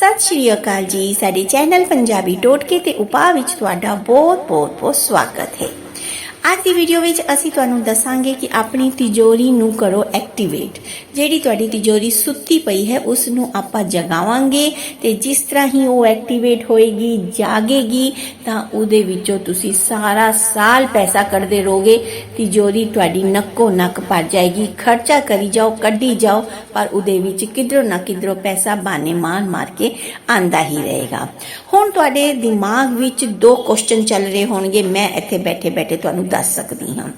ਸਤਿ ਸ਼੍ਰੀ ਅਕਾਲ ਜੀ। ਸਾਡੇ ਚੈਨਲ ਪੰਜਾਬੀ ਟੋਟਕੇ ਤੇ ਉਪਾਅ ਵਿੱਚ ਤੁਹਾਡਾ ਬਹੁਤ ਬਹੁਤ ਬਹੁਤ ਸਵਾਗਤ ਹੈ। ਅੱਜ ਦੀ ਵੀਡੀਓ ਵਿੱਚ ਅਸੀਂ ਤੁਹਾਨੂੰ ਦੱਸਾਂਗੇ ਕਿ ਆਪਣੀ ਤਿਜੋਰੀ ਨੂੰ ਕਰੋ ਐਕਟੀਵੇਟ ਜਿਹੜੀ ਤੁਹਾਡੀ ਤਿਜੋਰੀ ਸੁੱਤੀ ਪਈ ਹੈ ਉਸ ਨੂੰ ਆਪਾਂ ਜਗਾਵਾਂਗੇ ਤੇ ਜਿਸ ਤਰ੍ਹਾਂ ਹੀ ਉਹ ਐਕਟੀਵੇਟ ਹੋਏਗੀ, ਜਾਗੇਗੀ, ਤਾਂ ਉਹਦੇ ਵਿੱਚੋਂ ਤੁਸੀਂ ਸਾਰਾ ਸਾਲ ਪੈਸਾ ਕੱਢਦੇ ਰਹੋਗੇ। ਤਿਜੋਰੀ ਤੁਹਾਡੀ ਨੱਕੋ ਨੱਕ ਭਰ ਜਾਏਗੀ। ਖਰਚਾ ਕਰੀ ਜਾਓ, ਕੱਢੀ ਜਾਓ, ਪਰ ਉਹਦੇ ਵਿੱਚ ਕਿਧਰੋਂ ਨਾ ਕਿਧਰੋਂ ਪੈਸਾ ਬਾਨੇ ਮਾਰ ਮਾਰ ਕੇ ਆਂਦਾ ਹੀ ਰਹੇਗਾ। ਹੁਣ ਤੁਹਾਡੇ ਦਿਮਾਗ ਵਿੱਚ ਦੋ ਕੁਐਸਚਨ ਚੱਲ ਰਹੇ ਹੋਣਗੇ। ਮੈਂ ਇੱਥੇ ਬੈਠੇ ਬੈਠੇ ਤੁਹਾਨੂੰ ਦੱਸ ਸਕਦੀ ਹਾਂ।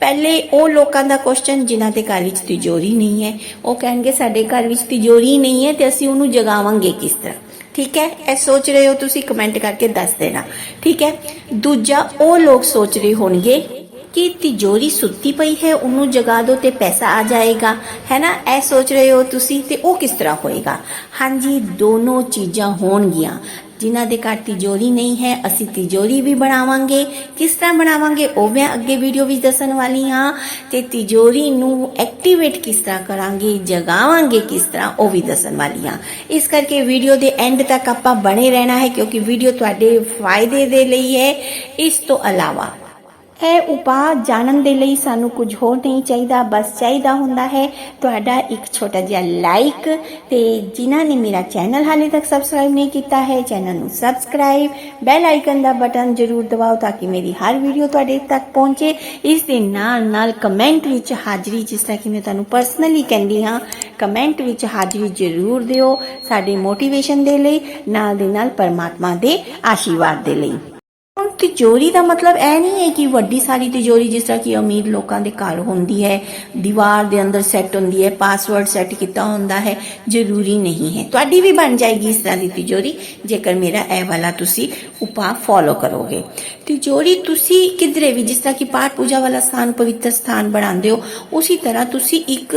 ਪਹਿਲੇ ਉਹ ਲੋਕਾਂ ਦਾ ਕੁਐਸਚਨ ਜਿਨ੍ਹਾਂ ਦੇ ਘਰ ਵਿੱਚ ਤਿਜੋਰੀ ਨਹੀਂ ਹੈ, ਉਹ ਕਹਿਣਗੇ, ਸਾਡੇ ਘਰ ਵਿੱਚ ਤਿਜੋਰੀ ਨਹੀਂ ਹੈ ਤੇ ਅਸੀਂ ਉਹਨੂੰ ਜਗਾਵਾਂਗੇ ਕਿਸ ਤਰ੍ਹਾਂ? ਠੀਕ ਹੈ? ਇਹ ਸੋਚ ਰਹੇ ਹੋ ਤੁਸੀਂ ਕਮੈਂਟ ਕਰਕੇ ਦੱਸ ਦੇਣਾ। ਠੀਕ ਹੈ? ਦੂਜਾ, ਉਹ ਲੋਕ ਸੋਚ ਰਹੇ ਹੋਣਗੇ ਕਿ ਤਿਜੋਰੀ ਸੁੱਤੀ ਪਈ ਹੈ, ਉਹਨੂੰ ਜਗਾ ਦਿਓ ਤੇ ਪੈਸਾ ਆ ਜਾਏਗਾ। ਹੈ ਨਾ? ਇਹ ਸੋਚ ਰਹੇ ਹੋ ਤੁਸੀਂ ਤੇ ਉਹ ਕਿਸ ਤਰ੍ਹਾਂ ਹੋਏਗਾ? ਹਾਂਜੀ, ਦੋਨੋਂ ਚੀਜ਼ਾਂ ਹੋਣਗੀਆਂ। ਜਿਨ੍ਹਾਂ ਦੇ ਘਰ ਤਿਜੋਰੀ ਨਹੀਂ ਹੈ, ਅਸੀਂ ਤਿਜੋਰੀ ਵੀ ਬਣਾਵਾਂਗੇ। ਕਿਸ ਤਰ੍ਹਾਂ ਬਣਾਵਾਂਗੇ, ਉਹ ਮੈਂ ਅੱਗੇ ਵੀਡੀਓ ਵਿੱਚ ਦੱਸਣ ਵਾਲੀ ਹਾਂ। ਤੇ ਤਿਜੋਰੀ ਨੂੰ ਐਕਟੀਵੇਟ ਕਿਸ ਤਰ੍ਹਾਂ ਕਰਾਂਗੇ, ਜਗਾਵਾਂਗੇ ਕਿਸ ਤਰ੍ਹਾਂ, ਉਹ ਵੀ ਦੱਸਣ ਵਾਲੀ ਹਾਂ। ਇਸ ਕਰਕੇ ਵੀਡੀਓ ਦੇ ਐਂਡ ਤੱਕ ਆਪਾਂ ਬਣੇ ਰਹਿਣਾ ਹੈ, ਕਿਉਂਕਿ ਵੀਡੀਓ ਤੁਹਾਡੇ ਫਾਇਦੇ ਦੇ ਲਈ ਹੈ। ਇਸ ਤੋਂ ਇਲਾਵਾ ਇਹ ਉਪਾਅ ਜਾਣਨ ਦੇ ਲਈ ਸਾਨੂੰ ਕੁਝ ਹੋਰ ਨਹੀਂ ਚਾਹੀਦਾ, ਬਸ ਚਾਹੀਦਾ ਹੁੰਦਾ ਹੈ ਤੁਹਾਡਾ ਇੱਕ ਛੋਟਾ ਜਿਹਾ ਲਾਈਕ ਤੇ ਜਿਨ੍ਹਾਂ ਨੇ ਮੇਰਾ ਚੈਨਲ ਹਾਲੇ ਤੱਕ ਸਬਸਕ੍ਰਾਈਬ ਨਹੀਂ ਕੀਤਾ ਹੈ ਚੈਨਲ ਨੂੰ ਸਬਸਕ੍ਰਾਈਬ ਬੈਲ ਆਈਕਨ ਦਾ ਬਟਨ ਜ਼ਰੂਰ ਦਬਾਓ ਤਾਂ ਕਿ ਮੇਰੀ ਹਰ ਵੀਡੀਓ ਤੁਹਾਡੇ ਤੱਕ ਪਹੁੰਚੇ। ਇਸ ਦੇ ਨਾਲ ਨਾਲ ਕਮੈਂਟ ਵਿੱਚ ਹਾਜ਼ਰੀ, ਜਿਸ ਤਰ੍ਹਾਂ ਕਿ ਮੈਂ ਤੁਹਾਨੂੰ ਪਰਸਨਲੀ ਕਹਿੰਦੀ ਹਾਂ ਕਮੈਂਟ ਵਿੱਚ ਹਾਜ਼ਰੀ ਜ਼ਰੂਰ ਦਿਓ ਸਾਡੇ ਮੋਟੀਵੇਸ਼ਨ ਦੇ ਲਈ, ਨਾਲ ਦੇ ਨਾਲ ਪਰਮਾਤਮਾ ਦੇ ਆਸ਼ੀਰਵਾਦ ਦੇ ਲਈ। ਤਿਜੋਰੀ ਦਾ ਮਤਲਬ ਇਹ ਨਹੀਂ ਹੈ ਕਿ ਵੱਡੀ ਸਾਰੀ ਤਿਜੋਰੀ ਜਿਸ ਤਰ੍ਹਾਂ ਕਿ ਅਮੀਰ ਲੋਕਾਂ ਦੇ ਘਰ ਹੁੰਦੀ ਹੈ, ਦੀਵਾਰ ਦੇ ਅੰਦਰ ਸੈੱਟ ਹੁੰਦੀ ਹੈ ਪਾਸਵਰਡ ਸੈੱਟ ਕੀਤਾ ਹੁੰਦਾ ਹੈ, ਜ਼ਰੂਰੀ ਨਹੀਂ ਹੈ। ਤੁਹਾਡੀ ਵੀ ਬਣ ਜਾਏਗੀ ਇਸ ਤਰ੍ਹਾਂ ਦੀ ਤਿਜੋਰੀ, ਜੇਕਰ ਮੇਰਾ ਇਹ ਵਾਲਾ ਤੁਸੀਂ ਉਪਾਅ ਫੋਲੋ ਕਰੋਗੇ। ਤਿਜੋਰੀ ਤੁਸੀਂ ਕਿਧਰੇ ਵੀ ਜਿਸ ਤਰ੍ਹਾਂ ਕਿ ਪਾਠ ਪੂਜਾ ਵਾਲਾ ਸਥਾਨ, ਪਵਿੱਤਰ ਸਥਾਨ ਬਣਾਉਂਦੇ ਹੋ, ਉਸੇ ਤਰ੍ਹਾਂ ਤੁਸੀਂ ਇੱਕ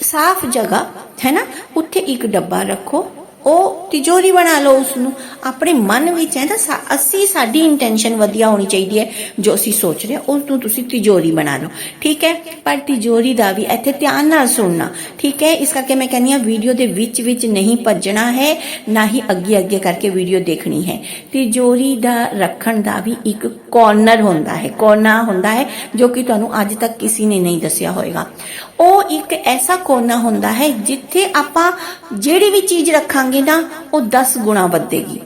ਸਾਫ਼ ਜਗ੍ਹਾ, ਹੈ ਨਾ, ਉੱਥੇ ਇੱਕ ਡੱਬਾ ਰੱਖੋ ਉਹ ਤਿਜੋਰੀ ਬਣਾ ਲਓ ਉਸ ਨੂੰ ਆਪਣੇ ਮਨ ਵਿੱਚ ਹੈ ਤਾਂ ਸਾ- ਅਸੀਂ, ਸਾਡੀ ਇੰਟੈਂਸ਼ਨ ਵਧੀਆ ਹੋਣੀ ਚਾਹੀਦੀ ਹੈ। ਜੋ ਅਸੀਂ ਸੋਚ ਰਹੇ ਹਾਂ, ਉਸ ਨੂੰ ਤੁਸੀਂ ਤਿਜੋਰੀ ਬਣਾ ਲਓ। ਠੀਕ ਹੈ? ਪਰ ਤਿਜੋਰੀ ਦਾ ਵੀ ਇੱਥੇ ਧਿਆਨ ਨਾਲ ਸੁਣਨਾ। ਠੀਕ ਹੈ? ਇਸ ਕਰਕੇ ਮੈਂ ਕਹਿੰਦੀ ਹਾਂ ਵੀਡੀਓ ਦੇ ਵਿੱਚ ਵਿੱਚ ਨਹੀਂ ਭੱਜਣਾ ਹੈ, ਨਾ ਹੀ ਅੱਗੇ ਅੱਗੇ ਕਰਕੇ ਵੀਡੀਓ ਦੇਖਣੀ ਹੈ। ਤਿਜੋਰੀ ਦਾ ਰੱਖਣ ਦਾ ਵੀ ਇੱਕ ਕੋਰਨਰ ਹੁੰਦਾ ਹੈ ਕੋਨਾ ਹੁੰਦਾ ਹੈ, ਜੋ ਕਿ ਤੁਹਾਨੂੰ ਅੱਜ ਤੱਕ ਕਿਸੇ ਨੇ ਨਹੀਂ ਦੱਸਿਆ ਹੋਵੇਗਾ ਉਹ ਇੱਕ ਐਸਾ ਕੋਨਾ ਹੁੰਦਾ ਹੈ, ਜਿੱਥੇ ਆਪਾਂ ਜਿਹੜੀ ਵੀ ਚੀਜ਼ ਰੱਖਾਂਗੇ ਨਾ, ਉਹ 10 ਗੁਣਾ ਵਧੇਗੀ।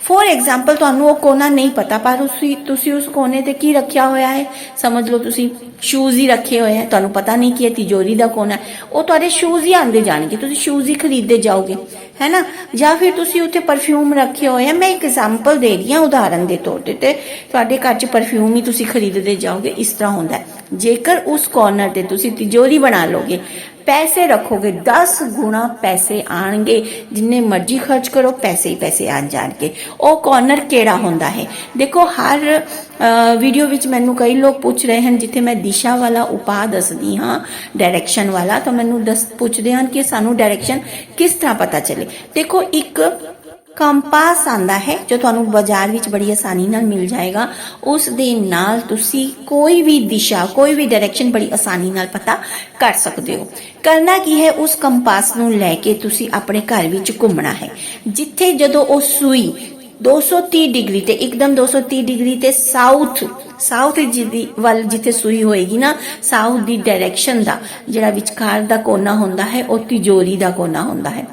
ਫੋਰ ਐਗਜ਼ਾਮਪਲ ਤੁਹਾਨੂੰ ਉਹ ਕੋਨਾ ਨਹੀਂ ਪਤਾ, ਪਰ ਤੁਸੀਂ ਤੁਸੀਂ ਉਸ ਕੋਨੇ ਤੇ ਕੀ ਰੱਖਿਆ ਹੋਇਆ ਹੈ? ਸਮਝ ਲਓ ਤੁਸੀਂ ਸ਼ੂਜ਼ ਹੀ ਰੱਖੇ ਹੋਏ ਹੈ। ਤੁਹਾਨੂੰ ਪਤਾ ਨਹੀਂ ਕਿ ਇਹ ਤਿਜੋਰੀ ਦਾ ਕੋਨਾ ਉਹ ਤੁਹਾਡੇ ਸ਼ੂਜ਼ ਹੀ ਆਂਦੇ ਜਾਣਗੇ। ਤੁਸੀਂ ਸ਼ੂਜ਼ ਹੀ ਖਰੀਦਦੇ ਜਾਓਗੇ। ਹੈ ਨਾ ਜਾਂ ਫਿਰ ਤੁਸੀਂ ਉੱਥੇ ਪਰਫਿਊਮ ਰੱਖੇ ਹੋਏ ਆ। ਮੈਂ ਇੱਕ ਐਗਜ਼ਾਮਪਲ ਦੇ ਰਹੀ ਹਾਂ ਉਦਾਹਰਨ ਦੇ ਤੌਰ ਤੇ ਤੇ ਤੁਹਾਡੇ ਘਰ 'ਚ ਪਰਫਿਊਮ ਹੀ ਤੁਸੀਂ ਖਰੀਦਦੇ ਜਾਓਗੇ, ਇਸ ਤਰ੍ਹਾਂ ਹੁੰਦਾ ਜੇਕਰ ਉਸ ਕੋਰਨਰ ਤੇ ਤੁਸੀਂ ਤਿਜੋਰੀ ਬਣਾ ਲੋਗੇ ਪੈਸੇ ਰੱਖੋਗੇ 10 ਗੁਣਾ ਪੈਸੇ ਆਣਗੇ, ਜਿੰਨੇ ਮਰਜ਼ੀ ਖਰਚ ਕਰੋ, ਪੈਸੇ ਹੀ ਪੈਸੇ ਆਣ ਜਾਣਗੇ। ਉਹ ਕਾਰਨਰ ਕਿਹੜਾ ਹੁੰਦਾ ਹੈ? ਦੇਖੋ, ਹਰ ਵੀਡੀਓ ਵਿੱਚ ਮੈਨੂੰ ਕਈ ਲੋਕ ਪੁੱਛ ਰਹੇ ਹਨ, ਜਿੱਥੇ ਮੈਂ ਦਿਸ਼ਾ ਵਾਲਾ ਉਪਾਅ ਦੱਸਦੀ ਹਾਂ ਡਾਇਰੈਕਸ਼ਨ ਵਾਲਾ, ਤਾਂ ਮੈਨੂੰ ਦੱਸ, ਪੁੱਛਦੇ ਹਨ ਕਿ ਸਾਨੂੰ ਡਾਇਰੈਕਸ਼ਨ ਕਿਸ ਤਰ੍ਹਾਂ ਪਤਾ ਚੱਲੇ। ਦੇਖੋ, ਇੱਕ ਕੰਪਾਸ ਆਂਦਾ ਹੈ, ਜੋ ਤੁਹਾਨੂੰ ਬਾਜ਼ਾਰ ਵਿੱਚ ਬੜੀ ਆਸਾਨੀ ਨਾਲ ਮਿਲ ਜਾਏਗਾ। ਉਸ ਦੇ ਨਾਲ ਤੁਸੀਂ ਕੋਈ ਵੀ ਦਿਸ਼ਾ, ਕੋਈ ਵੀ ਡਾਇਰੈਕਸ਼ਨ ਬੜੀ ਆਸਾਨੀ ਨਾਲ ਪਤਾ ਕਰ ਸਕਦੇ ਹੋ। ਕਰਨਾ ਕੀ ਹੈ, ਉਸ ਕੰਪਾਸ ਨੂੰ ਲੈ ਕੇ ਤੁਸੀਂ ਆਪਣੇ ਘਰ ਵਿੱਚ ਘੁੰਮਣਾ ਹੈ। ਜਿੱਥੇ ਜਦੋਂ ਉਹ ਸੂਈ 230 डिग्री ते एकदम 230 डिग्री ते साऊथ ਸਾਊਥ ਜਿਹਦੀ ਵੱਲ ਜਿੱਥੇ ਸੂਈ ਹੋਏਗੀ ਨਾ, ਸਾਊਥ ਦੀ ਡਾਇਰੈਕਸ਼ਨ ਦਾ, ਜਿਹੜਾ ਵਿਚਕਾਰ ਦਾ ਕੋਨਾ ਹੁੰਦਾ ਹੈ, ਉਹ ਤਿਜੋਰੀ ਦਾ ਕੋਨਾ ਹੁੰਦਾ ਹੈ।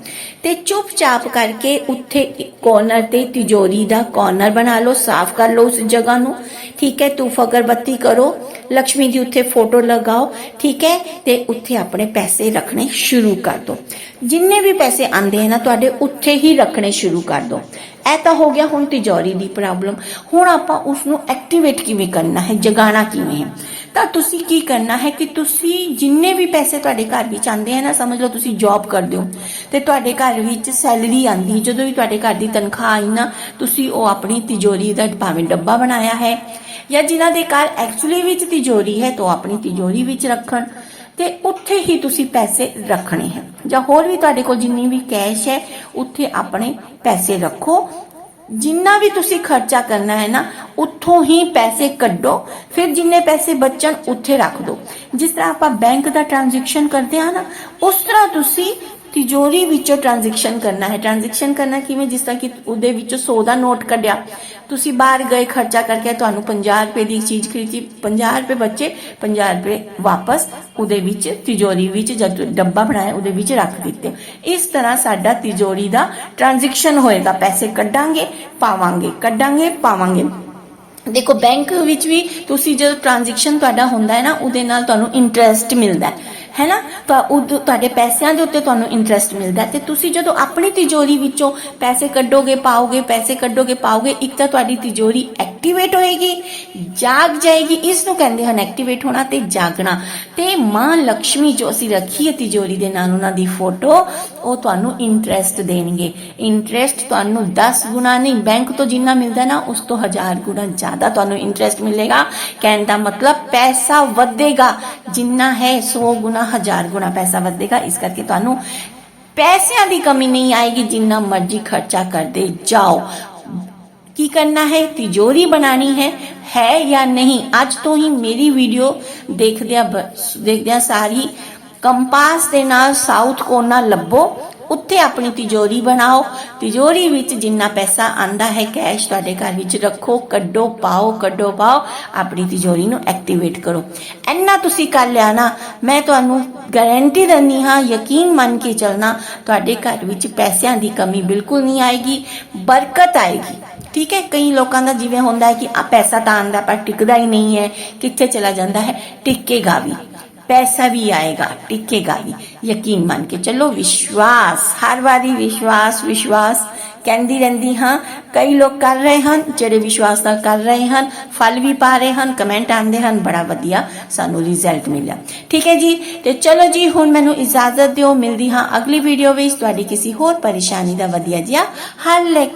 ਤੇ ਚੁੱਪਚਾਪ ਕਰਕੇ ਉੱਥੇ ਕੋਰਨਰ ਤੇ ਤਿਜੋਰੀ ਦਾ ਕੋਰਨਰ ਬਣਾ ਲਓ, ਸਾਫ਼ ਕਰ ਲਓ ਉਸ ਜਗ੍ਹਾ ਨੂੰ। ਠੀਕ ਹੈ, ਤੂੰ ਅਗਰਬੱਤੀ ਕਰੋ ਲక్ష్ਮੀ ਦੀ ਉੱਥੇ ਫੋਟੋ ਲਗਾਓ, ਠੀਕ ਹੈ, ਤੇ ਉੱਥੇ ਆਪਣੇ ਪੈਸੇ ਰੱਖਣੇ ਸ਼ੁਰੂ ਕਰ ਦਿਓ ਜਿੰਨੇ ਵੀ ਪੈਸੇ ਆਉਂਦੇ ਹਨ ਨਾ, ਤੁਹਾਡੇ ਉੱਥੇ ਹੀ ਰੱਖਣੇ ਸ਼ੁਰੂ ਕਰ ਦਿਓ ਇਹ ਤਾਂ ਹੋ ਗਿਆ ਹੁਣ ਤਿਜੋਰੀ ਦੀ ਪ੍ਰੋਬਲਮ ਹੁਣ ਆਪਾਂ ਉਸ ਨੂੰ ਐਕਟੀਵੇਟ ਕਿਵੇਂ ਕਰਨਾ ਹੈ, ਜਗਾਣਾ ਕਿਵੇਂ ਹੈ? ਤਾਂ ਤੁਸੀਂ ਕੀ ਕਰਨਾ ਹੈ ਕਿ ਤੁਸੀਂ ਜਿੰਨੇ ਵੀ ਪੈਸੇ ਤੁਹਾਡੇ ਘਰ ਵਿੱਚ ਆਉਂਦੇ ਹਨ ਨਾ, ਸਮਝ ਲਓ ਤੁਸੀਂ ਜੌਬ ਕਰਦੇ ਹੋ, ਤੇ ਤੁਹਾਡੇ ਘਰ ਵਿੱਚ ਸੈਲਰੀ ਆਂਦੀ ਜਦੋਂ ਵੀ ਤੁਹਾਡੇ ਘਰ ਦੀ ਤਨਖਾਹ ਆਈ ਨਾ, ਤੁਸੀਂ ਉਹ ਆਪਣੀ ਤਿਜੋਰੀ ਦਾ ਭਾਵੇਂ ਡੱਬਾ ਬਣਾਇਆ ਹੈ, ਜਾਂ ਜਿਨ੍ਹਾਂ ਦੇ ਘਰ ਐਕਚੁਅਲੀ ਵਿੱਚ ਤਿਜੋਰੀ ਹੈ, ਤਾਂ ਆਪਣੀ ਤਿਜੋਰੀ ਵਿੱਚ ਰੱਖਣ, ਤੇ ਉੱਥੇ ਹੀ ਤੁਸੀਂ ਪੈਸੇ ਰੱਖਣੇ ਹੈ। ਜਾਂ ਹੋਰ ਵੀ ਤੁਹਾਡੇ ਕੋਲ ਜਿੰਨੀ ਵੀ ਕੈਸ਼ ਹੈ, ਉੱਥੇ ਆਪਣੇ ਪੈਸੇ ਰੱਖੋ ਜਿੰਨਾ ਵੀ ਤੁਸੀਂ ਖਰਚਾ ਕਰਨਾ ਹੈ ਨਾ, ਉੱਥੋਂ ਹੀ ਪੈਸੇ ਕੱਢੋ। ਫਿਰ ਜਿੰਨੇ ਪੈਸੇ ਬਚਣ, ਉੱਥੇ ਰੱਖ ਦਿਓ। ਜਿਸ ਤਰ੍ਹਾਂ ਆਪਾਂ ਬੈਂਕ ਦਾ ਟ੍ਰਾਂਜੈਕਸ਼ਨ ਕਰਦੇ ਹਾਂ ਨਾ, ਉਸ ਤਰ੍ਹਾਂ ਤੁਸੀਂ ਤਿਜੋਰੀ ਵਿੱਚੋਂ ਟ੍ਰਾਂਜੈਕਸ਼ਨ ਕਰਨਾ ਹੈ। ਟ੍ਰਾਂਜੈਕਸ਼ਨ ਕਰਨਾ ਕਿਵੇਂ? ਜਿਸ ਤਰ੍ਹਾਂ ਕਿ ਉਹਦੇ ਵਿੱਚੋਂ 100 ਦਾ ਨੋਟ ਕੱਢਿਆ। ਤੁਸੀਂ ਬਾਹਰ ਗਏ, ਖਰਚਾ ਕਰਕੇ ਤੁਹਾਨੂੰ 50 ਰੁਪਏ ਦੀ ਚੀਜ਼ ਖਰੀਦੀ। 50 ਰੁਪਏ ਬੱਚੇ 50 ਰੁਪਏ ਵਾਪਸ। ਉਹਦੇ ਵਿੱਚ ਤਿਜੋਰੀ ਵਿੱਚ ਜਦ ਡੱਬਾ ਬਣਾਇਆ, ਉਹਦੇ ਵਿੱਚ ਰੱਖ ਦਿੱਤੇ। ਇਸ ਤਰ੍ਹਾਂ ਸਾਡਾ ਤਿਜੋਰੀ ਦਾ ਟ੍ਰਾਂਜੈਕਸ਼ਨ ਹੋਏਗਾ। ਪੈਸੇ ਕੱਢਾਂਗੇ, ਪਾਵਾਂਗੇ। ਕੱਢਾਂਗੇ, ਪਾਵਾਂਗੇ। ਦੇਖੋ ਬੈਂਕ ਵਿੱਚ ਵੀ ਤੁਸੀਂ ਜਦੋਂ ਟ੍ਰਾਂਜੈਕਸ਼ਨ ਤੁਹਾਡਾ ਹੁੰਦਾ ਹੈ ਨਾ, ਉਹਦੇ ਨਾਲ ਤੁਹਾਨੂੰ ਇੰਟਰਸਟ ਮਿਲਦਾ ਹੈ। ਹੈ ਨਾ ਤਾਂ ਉਦੋਂ, ਤੁਹਾਡੇ ਪੈਸਿਆਂ ਦੇ ਉੱਤੇ ਤੁਹਾਨੂੰ ਇੰਟਰਸਟ ਮਿਲਦਾ ਹੈ ਤੇ ਤੁਸੀਂ ਜਦੋਂ ਆਪਣੀ ਤਿਜੋਰੀ ਵਿੱਚੋਂ ਪੈਸੇ ਕੱਢੋਗੇ, ਪਾਓਗੇ, ਪੈਸੇ ਕੱਢੋਗੇ, ਪਾਓਗੇ, ਇੱਕ ਤਾਂ ਤੁਹਾਡੀ ਤਿਜੋਰੀ ਐਕਟੀਵੇਟ ਹੋਏਗੀ, ਜਾਗ ਜਾਏਗੀ, ਇਸ ਨੂੰ ਕਹਿੰਦੇ ਹਨ ਐਕਟੀਵੇਟ ਹੋਣਾ ਤੇ ਜਾਗਣਾ। ਤੇ ਮਾਂ ਲక్ష్ਮੀ ਜੋ ਅਸੀਂ ਰੱਖੀ ਹੈ ਤਿਜੋਰੀ ਦੇ ਨਾਲ ਉਹਨਾਂ ਦੀ ਫੋਟੋ ਉਹ ਤੁਹਾਨੂੰ ਇੰਟਰਸਟ ਦੇਣਗੇ। ਇੰਟਰਸਟ ਤੁਹਾਨੂੰ 10 ਗੁਣਾ ਨਹੀਂ ਬੈਂਕ ਤੋਂ ਜਿੰਨਾ ਮਿਲਦਾ ਨਾ, ਉਸ ਤੋਂ 1000 ਗੁਣਾ ਜ਼ਿਆਦਾ ਤੁਹਾਨੂੰ ਇੰਟਰਸਟ ਮਿਲੇਗਾ। ਕਹਿਣ ਦਾ ਮਤਲਬ ਪੈਸਾ ਵਧੇਗਾ, ਜਿੰਨਾ ਹੈ 100 ਗੁਣਾ 1000 ਗੁਣਾ ਪੈਸਾ ਵਧੇਗਾ, ਇਸ ਕਰਕੇ ਤੁਹਾਨੂੰ ਪੈਸਿਆਂ ਦੀ ਕਮੀ ਨਹੀਂ ਆਏਗੀ, ਜਿੰਨਾ ਮਰਜ਼ੀ ਖਰਚਾ ਕਰਦੇ ਜਾਓ। ਕੀ ਕਰਨਾ ਹੈ? ਤਿਜੋਰੀ ਬਣਾਣੀ ਹੈ। ਹੈ ਜਾਂ ਨਹੀਂ? ਅੱਜ ਤੋਂ ਹੀ ਮੇਰੀ ਵੀਡੀਓ ਦੇਖਦਿਆਂ ਦੇਖਦਿਆਂ ਸਾਰੀ ਕੰਪਾਸ ਦੇ ਨਾਲ ਸਾਊਥ ਕੋਨਾ ਲੱਭੋ। ਉੱਥੇ ਆਪਣੀ ਤਿਜੋਰੀ ਬਣਾਓ। ਤਿਜੋਰੀ ਵਿੱਚ ਜਿੰਨਾ ਪੈਸਾ ਆਂਦਾ ਹੈ ਕੈਸ਼ ਤੁਹਾਡੇ ਘਰ ਵਿੱਚ ਰੱਖੋ, ਕੱਢੋ, ਪਾਓ ਕੱਢੋ, ਪਾਓ, ਆਪਣੀ ਤਿਜੋਰੀ ਨੂੰ ਐਕਟੀਵੇਟ ਕਰੋ। ਐਨਾ ਤੁਸੀਂ ਕਰ ਲਿਆ ਨਾ, ਮੈਂ ਤੁਹਾਨੂੰ ਗਾਰੰਟੀ ਦਿੰਦੀ ਹਾਂ, ਯਕੀਨ ਮੰਨ ਕੇ ਚੱਲਣਾ, ਤੁਹਾਡੇ ਘਰ ਵਿੱਚ ਪੈਸਿਆਂ ਦੀ ਕਮੀ ਬਿਲਕੁਲ ਨਹੀਂ ਆਏਗੀ, ਬਰਕਤ ਆਏਗੀ। ਠੀਕ ਹੈ, ਕਈ ਲੋਕਾਂ ਦਾ ਜਿਵੇਂ ਹੁੰਦਾ ਹੈ ਕਿ ਆ ਪੈਸਾ ਤਾਂ ਆਂਦਾ ਪਰ ਟਿਕਦਾ ਹੀ ਨਹੀਂ ਹੈ, ਕਿੱਥੇ ਚਲਾ ਜਾਂਦਾ ਹੈ? ਟਿਕੇਗਾ ਵੀ। ਪੈਸਾ ਵੀ ਆਏਗਾ, ਟਿਕੇਗਾ ਵੀ, ਯਕੀਨ ਮੰਨ ਕੇ ਚੱਲੋ, ਵਿਸ਼ਵਾਸ, ਹਰ ਵਾਰੀ ਵਿਸ਼ਵਾਸ ਵਿਸ਼ਵਾਸ, ਕਹਿੰਦੀ ਰਹਿੰਦੀ ਹਾਂ, ਕਈ ਲੋਕ ਕਰ ਰਹੇ ਹਨ, ਜਿਹੜੇ ਵਿਸ਼ਵਾਸ ਨਾਲ ਕਰ ਰਹੇ ਹਨ, ਫਲ ਵੀ ਪਾ ਰਹੇ ਹਨ ਕਮੈਂਟ ਆਉਂਦੇ ਹਨ, ਬੜਾ ਵਧੀਆ ਸਾਨੂੰ ਰਿਜ਼ਲਟ ਮਿਲਿਆ। ਠੀਕ ਹੈ ਜੀ, ਤੇ ਚਲੋ ਜੀ, ਹੁਣ ਮੈਨੂੰ ਇਜਾਜ਼ਤ ਦਿਓ, ਮਿਲਦੀ ਹਾਂ ਅਗਲੀ ਵੀਡੀਓ ਵਿੱਚ, ਤੁਹਾਡੀ ਕਿਸੇ ਹੋਰ ਪਰੇਸ਼ਾਨੀ ਦਾ ਵਧੀਆ ਜਿਹਾ ਹੱਲ ਲੈ ਕੇ।